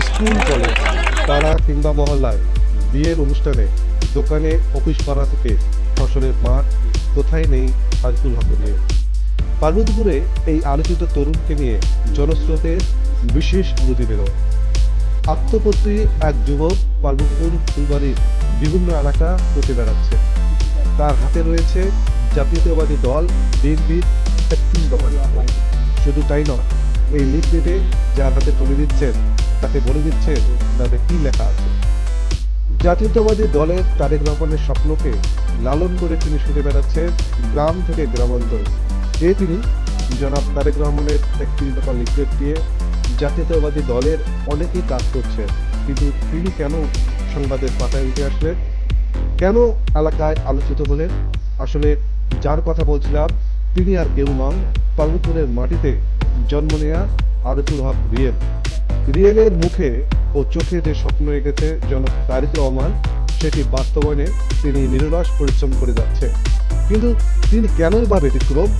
School college পাড়া কিংবা মহল্লায় বিয়ের অনুষ্ঠানে, দোকানে, অফিস পাড়া থেকে ফসলের মাঠ কোথায় নেই আরিফুল হক নিয়ে। পার্বতীপুরে এই আলোচিত তরুণকে নিয়ে জনস্রোতের বিশেষ প্রতিবেদন আত্মপত্রী এক যুবক পার্বতীপুর ফুলবাড়ির বিভিন্ন এলাকা ঘুরে বেড়াচ্ছে। তার হাতে রয়েছে জাতীয়তাবাদী দল, বিএনপির একত্রিশ শুধু তাই নয় এই লিফলেটে যার হাতে তুলে দিচ্ছেন তাকে বলে দিচ্ছেন তাতে কি লেখা আছে। জাতীয়তাবাদী দলের তারেক রহমানের স্বপ্নকে লালন করে তিনি ছুটে বেড়াচ্ছেন গ্রাম থেকে গ্রামান্তরে। এ তিনি জনাব তারেক রহমানের একটি দফা লিফলেট দিয়ে জাতীয়তাবাদী দলের অনেকেই কাজ করছেন। কিন্তু তিনি কেন সংবাদের পাতায় উঠে আসলেন? কেন এলাকায় আলোচিত হলেন? আসলে যার কথা বলছিলাম, তিনি আর কেউ নন পার্বতীপুরের মাটিতে জন্ম নেয়া আরিফুল হক রিয়েল রিয়েলের মুখে ও চোখে যে স্বপ্ন এঁকেছে জনক তারিক রহমান, সেটি বাস্তবায়নে তিনি নিরলস পরিশ্রম করে যাচ্ছে। কিন্তু তিনি কেনই বা ব্যতিক্রম?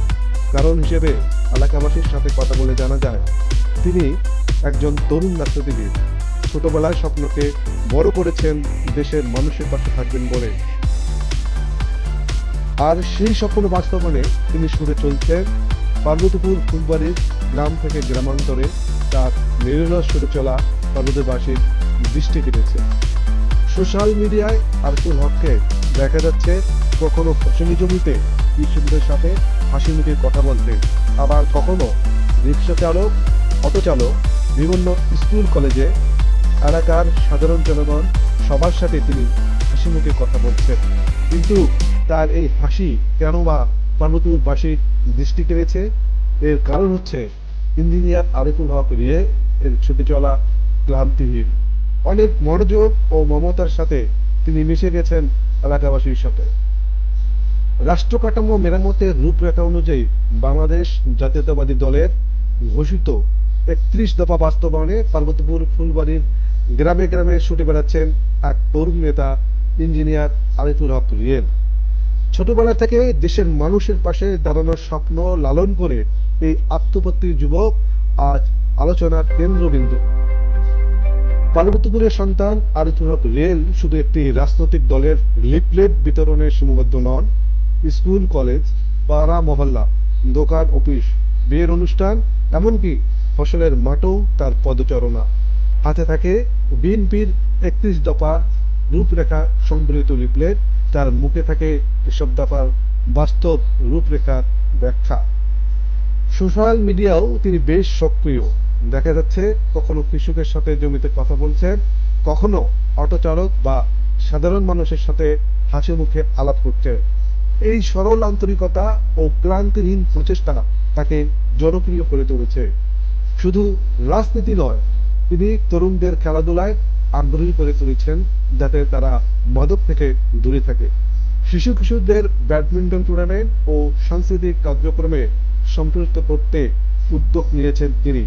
কারণ হিসেবে এলাকাবাসীর সাথে কথা বলে জানা যায়, তিনি একজন তরুণ রাজনীতিবিদ ছোটবেলায় স্বপ্নকে বড় করেছেন দেশের মানুষের পাশে থাকবেন বলে। আর সেই স্বপ্ন বাস্তবনে তিনি শুরু চলছেন পার্বতীপুর ফুলবাড়ির গ্রাম থেকে গ্রামান্তরে তার নিরলস শুরু চলা পার্বতীবাসীর দৃষ্টি কেটেছে। সোশ্যাল মিডিয়ায় আরকুল হককে দেখা যাচ্ছে কখনো ফসলি জমিতে কৃষকদের সাথে হাসি মুখে কথা বলতে, আবার কখনো রিক্সা চালক, অটো চালক, বিভিন্ন স্কুল, কলেজে এলাকার সাধারণ জনগণ সবার সাথে তিনি হাসি মুখে কথা বলছেন। কিন্তু তার এই হাসি কেন বা পার্বতীবাসীর দৃষ্টি কেড়েছে এর কারণ হচ্ছে ইঞ্জিনিয়ার আরিফুল হক রিয়ে এর ছুটে চলা ক্লান্তিহীন অনেক মনোযোগ ও মমতার সাথে তিনি মিশে গেছেন এলাকাবাসীর সাথে। রাষ্ট্র কাঠামো মেরামতের রূপরেখা অনুযায়ী বাংলাদেশ জাতীয়তাবাদী দলের ঘোষিত একত্রিশ দফা বাস্তবায়নে পার্বতীপুর ফুলবাড়ির গ্রামে গ্রামে ছুটে বেড়াচ্ছেন এক তরুণ নেতা ইঞ্জিনিয়ার আরিফুল হক রিয়েল। ছোটবেলা থেকে দেশের মানুষের পাশে দাঁড়ানোর স্বপ্ন লালন করে এই আত্মপত্তি যুবক আজ আলোচনার কেন্দ্রবিন্দু। পার্বতীপুরের সন্তান আরিফুল হক রেল শুধু একটি রাজনৈতিক দলের লিফলেট বিতরণে সীমাবদ্ধ নন, স্কুল, কলেজ, পাড়া, মহল্লা, দোকান, অফিস, বিয়ের অনুষ্ঠান, এমনকি ফসলের মাঠও তার পদচারণা। হাতে থাকে বিএনপির একত্রিশ দফা রূপরেখা সংবলিত লিফলেট তার মুখে থাকে এসব ব্যাপার বাস্তব রূপরেখার ব্যাখ্যা। সোশ্যাল মিডিয়াও তিনি বেশ সক্রিয়। দেখা যাচ্ছে, কখনো কৃষকের সাথে জমিতে কথা বলছেন, কখনো অটো চালক বা সাধারণ মানুষের সাথে হাসি মুখে আলাপ করছে এই সরল আন্তরিকতা ও ক্লান্তিহীন প্রচেষ্টা তাকে জনপ্রিয় করে তুলেছে। শুধু রাজনীতি নয়, তিনি তরুণদের খেলাধুলায় আগ্রহী করে তুলেছেন যাতে তারা মাদক থেকে দূরে থাকে। শিশু কিশোরদের ব্যাডমিন্টন টুর্নামেন্ট ও সাংস্কৃতিক কার্যক্রমে সম্পৃক্ত করতে উদ্যোগ নিয়েছেন তিনি।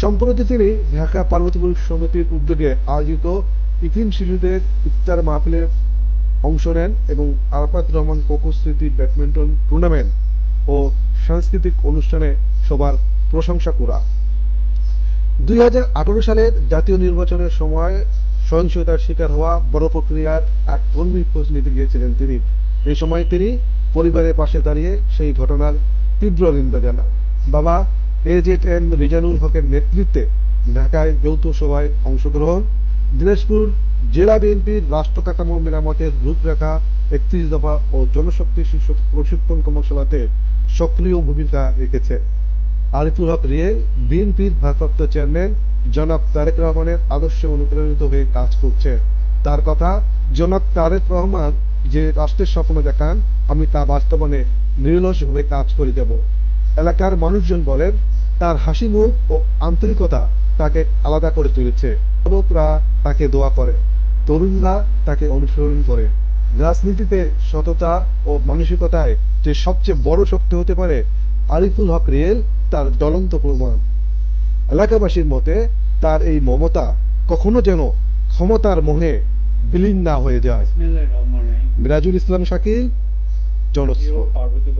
সম্প্রতি তিনি ঢাকা পার্বতীপুর সমিতির উদ্যোগে আয়োজিত ইফিন শিশুদের ইফতার মাহফিলে অংশ নেন এবং আরাফাত রহমান কোকো স্মৃতি ব্যাডমিন্টন টুর্নামেন্ট ও সাংস্কৃতিক অনুষ্ঠানে সবার প্রশংসা করা দুই সালের জাতীয় নির্বাচনের সময় সহিংসতার শিকার হওয়া বড় প্রক্রিয়ার এক কর্মী খোঁজ নিতে গিয়েছিলেন তিনি। এই সময় তিনি পরিবারের পাশে দাঁড়িয়ে সেই ঘটনার তীব্র নিন্দা জানান। বাবা এজেড এম রিজানুল হকের নেতৃত্বে ঢাকায় যৌথ সভায় অংশগ্রহণ, দিনাজপুর জেলা বিএনপির রাষ্ট্র কাঠামো মেরামতের রূপরেখা, একত্রিশ দফা ও জনশক্তি শিশু প্রশিক্ষণ কর্মশালাতে সক্রিয় ভূমিকা রেখেছে। আরিফুল হক রিয়ে বিএনপির ভারপ্রাপ্ত চেয়ারম্যান জনাব তারেক রহমানের আদর্শে অনুপ্রাণিত হয়ে কাজ করছে। তার কথা, জনাব তারেক রহমান যে রাষ্ট্রের স্বপ্ন দেখান, আমি তা বাস্তবায়নে নিরলসভাবে কাজ করে যাব এলাকার মানুষজন বলেন, তার হাসি মুখ ও আন্তরিকতা তাকে আলাদা করে তুলেছে। যুবকরা তাকে দোয়া করে, তরুণরা তাকে অনুসরণ করে। রাজনীতিতে সততা ও মানসিকতায় যে সবচেয়ে বড় শক্তি হতে পারে আরিফুল হক রিয়েল তার জ্বলন্ত প্রমাণ। এলাকাবাসীর মতে তার এই মমতা কখনো যেন ক্ষমতার মোহে বিলীন না হয়ে যায়। মিরাজুল ইসলাম শাকিল জনস্রোত